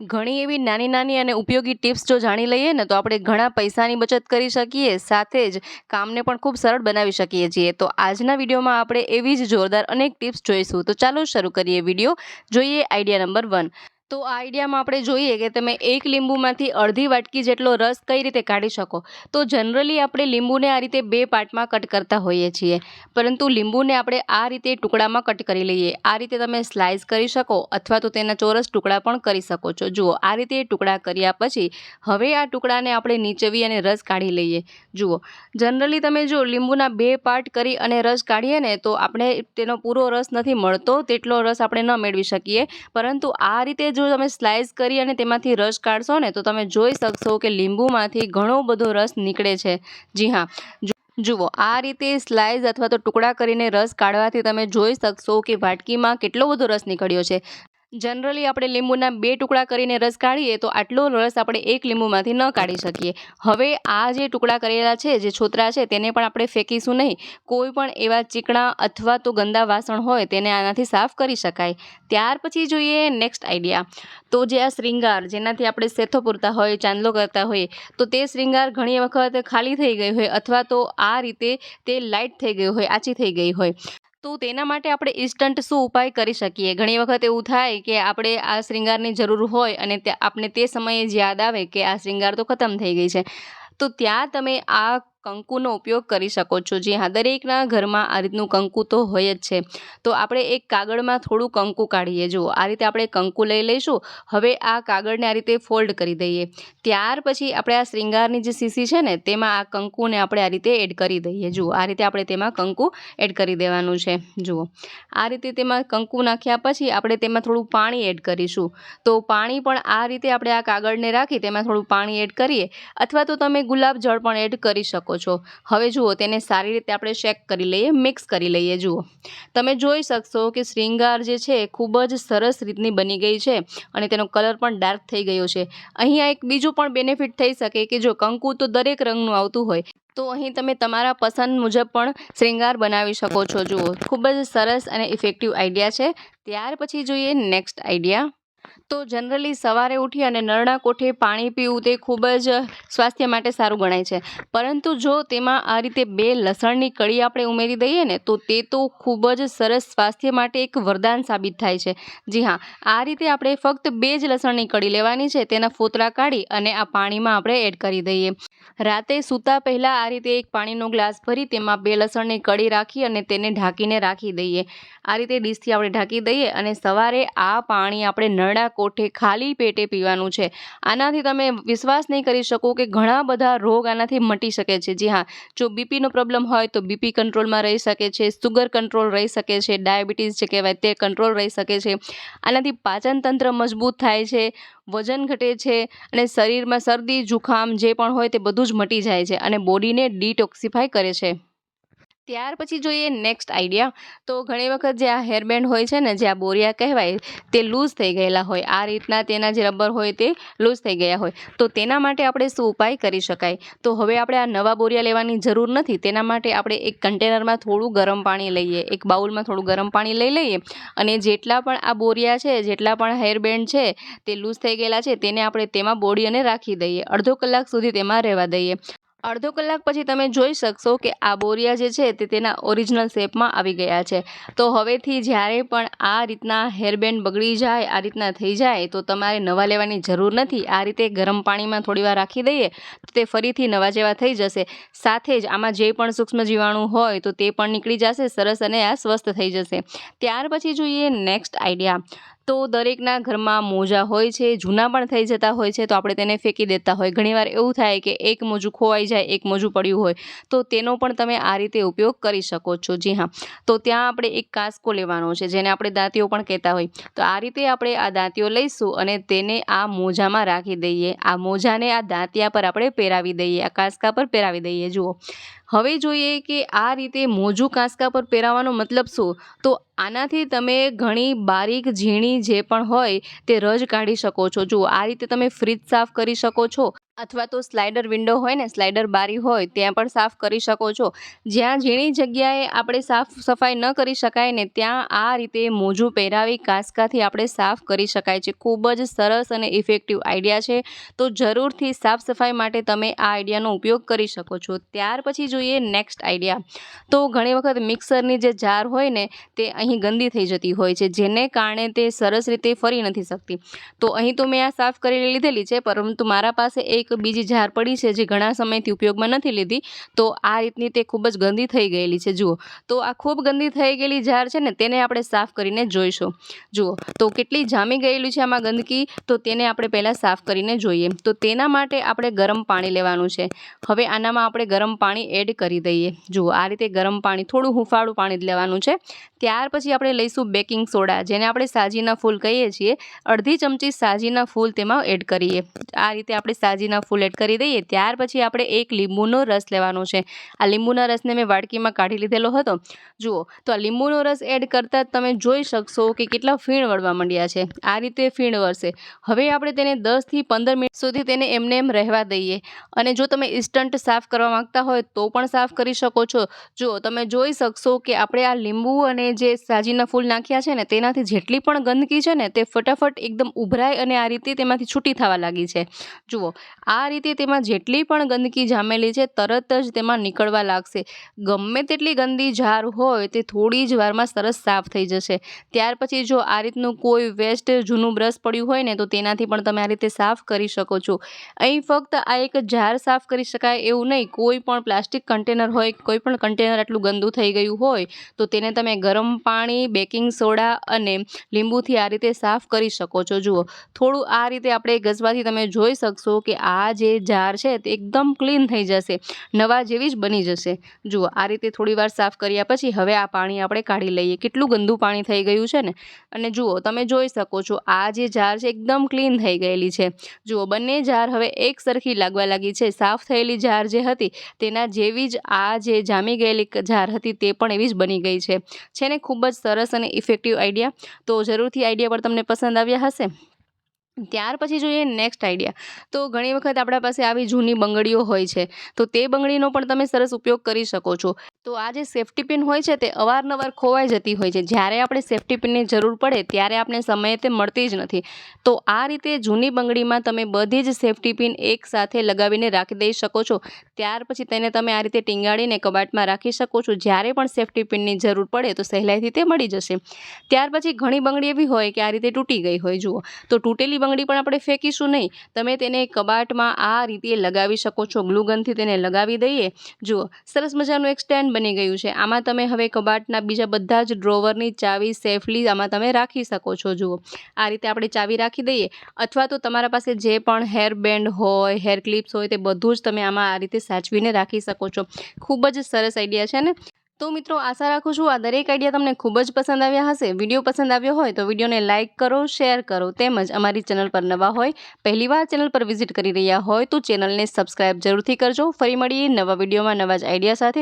ઘણી એવી નાની નાની અને ઉપયોગી ટિપ્સ જો જાણી લઈએ ને, તો આપણે ઘણા પૈસાની બચત કરી શકીએ, સાથે જ કામને પણ ખૂબ સરળ બનાવી શકીએ છીએ. તો આજના વિડીયોમાં આપણે એવી જ જોરદાર અનેક ટિપ્સ જોઈશું. તો ચાલો શરૂ કરીએ વીડિયો. જોઈએ આઈડિયા નંબર વન. તો આ આઈડિયામાં આપણે જોઈએ કે તમે એક લીંબુમાંથી અડધી વાટકી જેટલો રસ કઈ રીતે કાઢી શકો? તો જનરલી આપણે લીંબુને આ રીતે બે પાર્ટમાં કટ કરતા હોઈએ છીએ. પરંતુ લીંબુને આપણે આ રીતે ટુકડામાં કટ કરી લઈએ. આ રીતે તમે સ્લાઇસ કરી શકો અથવા તો તેના ચોરસ ટુકડા પણ કરી શકો છો. જુઓ, આ રીતે ટુકડા કર્યા પછી હવે આ ટુકડાને આપણે નીચવી અને રસ કાઢી લઈએ. જુઓ, જનરલી તમે જો લીંબુના બે પાર્ટ કરી અને રસ કાઢીએ ને તો આપણે તેનો પૂરો રસ નથી મળતો, તેટલો રસ આપણે ન મેળવી શકીએ. પરંતુ આ રીતે જો તમે સ્લાઇસ કરી અને તેમાંથી રસ કાઢશો ને, તો તમે જોઈ શકશો કે લીંબુમાંથી ઘણો બધો રસ નીકળે છે. જી હા. જુઓ, આ રીતે સ્લાઇસ અથવા તો ટુકડા કરીને રસ કાઢવાથી તમે જોઈ શકશો કે વાટકીમાં કેટલો બધો રસ નીકળ્યો છે. જનરલી આપણે લીંબુના બે ટુકડા કરીને રસ કાઢીએ તો આટલો રસ આપણે એક લીંબુમાંથી ન કાઢી શકીએ. હવે આ જે ટુકડા કરેલા છે, જે છોતરા છે, તેને પણ આપણે ફેંકીશું નહીં. કોઈ પણ એવા ચીકણા અથવા તો ગંદા વાસણ હોય તેને આનાથી સાફ કરી શકાય. ત્યાર પછી જોઈએ નેક્સ્ટ આઈડિયા તો જે આ શ્રીંગાર જેનાથી આપણે સેથો પૂરતા હોય, ચાંદલો કરતા હોઈએ તો તે શ્રીંગાર ઘણી વખત ખાલી થઈ ગઈ હોય અથવા તો આ રીતે તે લાઇટ થઈ ગઈ હોય, આછી થઈ ગઈ હોય. તો તેના માટે આપણે ઇન્સ્ટન્ટ શું ઉપાય કરી શકીએ? ઘણી વખત એવું થાય કે આપણે આ શ્રૃંગારની જરૂર હોય અને આપણે તે સમયે જ યાદ આવે કે આ શ્રૃંગાર તો ખતમ થઈ ગઈ છે. તો ત્યાં તમે આ કંકુનો ઉપયોગ કરી શકો છો. જી હા, દરેકના ઘરમાં આ રીતનું કંકુ તો હોય જ છે. તો આપણે એક કાગળમાં થોડું કંકુ કાઢીએ. જુઓ આ રીતે આપણે કંકુ લઈ લઈશું. હવે આ કાગળને આ રીતે ફોલ્ડ કરી દઈએ. ત્યાર પછી આપણે આ શ્રીંગારની જે સીસી છે ને, તેમાં આ કંકુને આપણે આ રીતે એડ કરી દઈએ. જુઓ આ રીતે આપણે તેમાં કંકુ એડ કરી દેવાનું છે. જુઓ આ રીતે તેમાં કંકુ નાખ્યા પછી આપણે તેમાં થોડું પાણી એડ કરીશું. તો પાણી પણ આ રીતે આપણે આ કાગળને રાખી તેમાં થોડું પાણી એડ કરીએ. અથવા તો તમે ગુલાબ જળ પણ એડ કરી શકો છો. હવે જુઓ, તેને સારી રીતે આપણે શેક કરી લઈએ મિક્સ કરી લઈએ, જુઓ. તમે જોઈ શકશો કે શ્રીંગાર જે છે ખૂબ જ સરસ રીતની બની ગઈ છે અને તેનો કલર પણ ડાર્ક થઈ ગયો છે. અહીંયા એક બીજું પણ બેનિફિટ થઈ શકે કે જો કંકુ તો દરેક રંગનું આવતું હોય, તો અહીં તમે તમારા પસંદ મુજબ પણ શ્રીંગાર બનાવી શકો છો. જુઓ, ખૂબ જ સરસ અને ઇફેક્ટિવ આઈડિયા છે. ત્યાર પછી જોઈએ નેક્સ્ટ આઈડિયા તો જનરલી સવારે ઉઠી અને નરણા કોઠે પાણી પીવું તે ખૂબ જ સ્વાસ્થ્ય માટે સારું ગણાય છે. પરંતુ જો તેમાં આ રીતે બે લસણની કળી આપણે ઉમેરી દઈએ ને, તો તે તો ખૂબ જ સરસ સ્વાસ્થ્ય માટે એક વરદાન સાબિત થાય છે. જી હા, આ રીતે આપણે ફક્ત બે જ લસણની કળી લેવાની છે, તેના ફોતરા કાઢી અને આ પાણીમાં આપણે એડ કરી દઈએ. રાતે સૂતા પહેલાં આ રીતે એક પાણીનો ગ્લાસ ભરી તેમાં બે લસણની કળી રાખી અને તેને ઢાંકીને રાખી દઈએ. આ રીતે ડીશથી આપણે ઢાંકી દઈએ અને સવારે આ પાણી આપણે નરણા કોઠે ખાલી પેટે પીવાનું છે. આનાથી તમે વિશ્વાસ નહીં કરી શકો કે ઘણા બધા રોગ આનાથી મટી શકે છે. જી હા, જો બીપીનો પ્રોબ્લેમ હોય તો બીપી કંટ્રોલમાં રહી શકે છે સુગર કંટ્રોલ રહી શકે છે ડાયાબિટીસ જે કહેવાય તે કંટ્રોલ રહી શકે છે. આનાથી પાચન તંત્ર મજબૂત થાય છે, વજન ઘટે છે અને શરીરમાં શરદી, જુખામ જે પણ હોય તે બધું જ મટી જાય છે અને બોડીને ડિટોક્સિફાય કરે છે. ત્યાર પછી જોઈએ નેક્સ્ટ આઈડિયા તો ઘણી વખત જે આ હેરબેન્ડ હોય છે ને, જે આ બોરિયા કહેવાય, તે લૂઝ થઈ ગયેલા હોય. આ રીતના તેના જે રબર હોય તે લૂઝ થઈ ગયા હોય. તો તેના માટે આપણે શું ઉપાય કરી શકાય? તો હવે આપણે આ નવા બોરિયા લેવાની જરૂર નથી. તેના માટે આપણે એક કન્ટેનરમાં થોડું ગરમ પાણી લઈએ. એક બાઉલમાં થોડું ગરમ પાણી લઈ લઈએ. અને જેટલા પણ આ બોરિયા છે, જેટલા પણ હેરબેન્ડ છે, તે લૂઝ થઈ ગયેલા છે, તેને આપણે તેમાં બોળી અને રાખી દઈએ. અડધો કલાક સુધી તેમાં રહેવા દઈએ. અડધો કલાક પછી તમે જોઈ શકશો કે આ બોરિયા જે છે તે તેના ઓરિજિનલ શેપમાં આવી ગયા છે. તો હવેથી જ્યારે પણ આ રીતના હેરબેન્ડ બગડી જાય, આ રીતના થઈ જાય, તો તમારે નવા લેવાની જરૂર નથી. આ રીતે ગરમ પાણીમાં થોડીવાર રાખી દઈએ, તો તે ફરીથી નવા જેવા થઈ જશે. સાથે જ આમાં જે પણ સૂક્ષ્મ જીવાણુ હોય, તો તે પણ નીકળી જશે સરસ અને આ સ્વસ્થ થઈ જશે. ત્યાર પછી જોઈએ નેક્સ્ટ આઈડિયા તો દરેકના ઘરમાં મોજા હોય છે, જૂના પણ થઈ જતા હોય છે, તો આપણે તેને ફેંકી દેતા હોય. ઘણીવાર એવું થાય કે એક મોજું ખોવાઈ જાય, એક મોજું પડ્યું હોય. તો તેનો પણ તમે આ રીતે ઉપયોગ કરી શકો છો. જી હા. તો ત્યાં આપણે એક કાસ્કો લેવાનો છે, જેને આપણે દાંતીઓ પણ કહેતા હોય. તો આ રીતે આપણે આ દાંતીઓ લઈશું અને તેને આ મોજામાં રાખી દઈએ. આ મોજાને આ દાંતિયા પર આપણે પહેરાવી દઈએ, આ કાસ્કા પર પહેરાવી દઈએ. જુઓ. હવે જોઈએ કે આ રીતે મોજું કાંસકા પર પહેરાવાનો મતલબ શું? તો આનાથી તમે ઘણી બારીક ઝીણી જે પણ હોય તે રજ કાઢી શકો છો. જુઓ, આ રીતે તમે ફ્રીજ સાફ કરી શકો છો. અથવા તો સ્લાઇડર વિન્ડો હોય ને સ્લાઇડર બારી હોય, ત્યાં પણ સાફ કરી શકો છો. જ્યાં ઝીણી જગ્યાએ આપણે સાફ સફાઈ ન કરી શકાય ને, ત્યાં આ રીતે મોજું પહેરાવી કાંસકાથી આપણે સાફ કરી શકાય છે. ખૂબ જ સરસ અને ઇફેક્ટિવ આઈડિયા છે. તો જરૂરથી સાફ સફાઈ માટે તમે આ આઈડિયાનો ઉપયોગ કરી શકો છો. ત્યાર પછી જોઈએ નેક્સ્ટ આઈડિયા તો ઘણી વખત મિક્સરની જે જાર હોય ને, તે અહીં ગંદી થઈ જતી હોય છે, જેને કારણે તે સરસ રીતે ફરી નથી શકતી. તો અહીં તો મેં આ સાફ કરી લીધેલી છે, પરંતુ મારા પાસે એક એક બીજી જાર પડી છે જે ઘણા સમયથી ઉપયોગમાં નથી લીધી, તો આ રીતની તે ખૂબ જ ગંદી થઈ ગયેલી છે. જુઓ, તો આ ખૂબ ગંદી થઈ ગયેલી જાર છે ને, તેને આપણે સાફ કરીને જોઈશું. જુઓ, તો કેટલી જામી ગયેલું છે આમાં ગંદકી, તો તેને આપણે પહેલાં સાફ કરીને જોઈએ. તો તેના માટે આપણે ગરમ પાણી લેવાનું છે. હવે આનામાં આપણે ગરમ પાણી એડ કરી દઈએ. જુઓ, આ રીતે ગરમ પાણી, થોડું હુંફાળું પાણી લેવાનું છે. ત્યાર પછી આપણે લઈશું બેકિંગ સોડા, જેને આપણે સાજીના ફૂલ કહીએ છીએ. અડધી ચમચી સાજીના ફૂલ તેમાં એડ કરીએ. આ રીતે આપણે સાજીના ફૂલ એડ કરી દઈએ, ત્યાર પછી આપણે એક લીંબુનો રસ લેવાનો છે. આ લીંબુના રસને મેં વાડકીમાં કાઢી લીધેલો હતો. જુઓ, તો આ લીંબુનો રસ એડ કરતાં તમે જોઈ શકશો કે કેટલા ફીણ વળવા માંડ્યા છે. આ રીતે ફીણ વળશે. હવે આપણે તેને દસથી પંદર મિનિટ સુધી તેને એમને એમ રહેવા દઈએ. અને જો તમે ઇન્સ્ટન્ટ સાફ કરવા માંગતા હોય તો પણ સાફ કરી શકો છો. જુઓ, તમે જોઈ શકશો કે આપણે આ લીંબુ અને જે સાજીના ફૂલ નાખ્યા છે ને, તેનાથી જેટલી પણ ગંદકી છે ને, તે ફટાફટ એકદમ ઉભરાય અને આ રીતે તેમાંથી છૂટી થવા લાગી છે. જુઓ આ રીતે તેમાં જેટલી પણ ગંદકી જામેલી છે, તરત જ તેમાં નીકળવા લાગશે. ગમે તેટલી ગંદી જાર હોય, તે થોડી જ વારમાં સરસ સાફ થઈ જશે. ત્યાર પછી જો આ રીતનું કોઈ વેસ્ટ જૂનું બ્રશ પડ્યું હોય ને, તો તેનાથી પણ તમે આ રીતે સાફ કરી શકો છો. અહીં ફક્ત આ એક જાર સાફ કરી શકાય એવું નહીં, કોઈ પણ પ્લાસ્ટિક કન્ટેનર હોય, કોઈ પણ કન્ટેનર આટલું ગંદુ થઈ ગયું હોય, તો તેને તમે ગરમ પાણી, બેકિંગ સોડા અને લીંબુથી આ રીતે સાફ કરી શકો છો. જુઓ, થોડું આ રીતે આપણે ઘસવાથી તમે જોઈ શકશો કે આ આ જે જાર છે તે એકદમ ક્લીન થઈ જશે, નવા જેવી જ બની જશે. જુઓ, આ રીતે થોડી વાર સાફ કર્યા પછી હવે આ પાણી આપણે કાઢી લઈએ. કેટલું ગંદુ પાણી થઈ ગયું છે ને? અને જુઓ, તમે જોઈ શકો છો, આ જે જાર છે એકદમ ક્લીન થઈ ગયેલી છે. જુઓ, બંને જાર હવે એક સરખી લાગવા લાગી છે. સાફ થયેલી જાર જે હતી, તેના જેવી જ આ જે જામી ગયેલી જાર હતી, તે પણ એવી જ બની ગઈ છે. છે ને, ખૂબ જ સરસ અને ઇફેક્ટિવ આઈડિયા તો જરૂરથી આઈડિયા પર તમને પસંદ આવ્યા હશે. ત્યાર પછી જોઈએ નેક્સ્ટ આઈડિયા તો ઘણી વખત આપણા પાસે આવી જૂની બંગડીઓ હોય છે, તો તે બંગડીનો પણ તમે સરસ ઉપયોગ કરી શકો છો. તો આ જે સેફ્ટી પિન હોય છે તે અવારનવાર ખોવાઈ જતી હોય છે. જ્યારે આપણે સેફ્ટી પિનની જરૂર પડે, ત્યારે આપણે સમયે તે મળતી જ નથી. તો આ રીતે જૂની બંગડીમાં તમે બધી જ સેફ્ટી પિન એકસાથે લગાવીને રાખી દઈ શકો છો. ત્યાર પછી તેને તમે આ રીતે ટીંગાડીને કબાટમાં રાખી શકો છો. જ્યારે પણ સેફ્ટી પિનની જરૂર પડે તો સહેલાઈથી તે મળી જશે. ત્યાર પછી ઘણી બંગડી એવી હોય કે આ રીતે તૂટી ગઈ હોય. જુઓ, તો તૂટેલી બંગડી પણ આપણે ફેંકીશું નહીં. તમે તેને કબાટમાં આ રીતે લગાવી શકો છો. ગ્લુગનથી તેને લગાવી દઈએ. જુઓ, સરસ મજાનું એક સ્ટેન્ડ બની ગયું છે. આમાં તમે હવે કબાટના બીજા બધા જ ડ્રોવરની ચાવી સેફલી આમાં તમે રાખી શકો છો. જુઓ, આ રીતે આપણે ચાવી રાખી દઈએ. અથવા તો તમારા પાસે જે પણ હેર બેન્ડ હોય હેર ક્લિપ્સ હોય તે બધું જ તમે આમાં આ રીતે સાચવીને રાખી શકો છો. ખૂબ જ સરસ આઈડિયા છે ને? તો મિત્રો, આશા રાખું છું આ દરેક આઈડિયા તમને ખૂબ જ પસંદ આવ્યા હશે. વીડિયો પસંદ આવ્યો હોય તો વિડીયોને લાઇક કરો, શેર કરો તેમજ અમારી ચેનલ પર નવા હોય પહેલીવાર ચેનલ પર વિઝિટ કરી રહ્યા હોય તો ચેનલને સબસ્ક્રાઈબ જરૂરથી કરજો. ફરી મળીએ નવા વિડીયોમાં નવા જ આઈડિયા સાથે.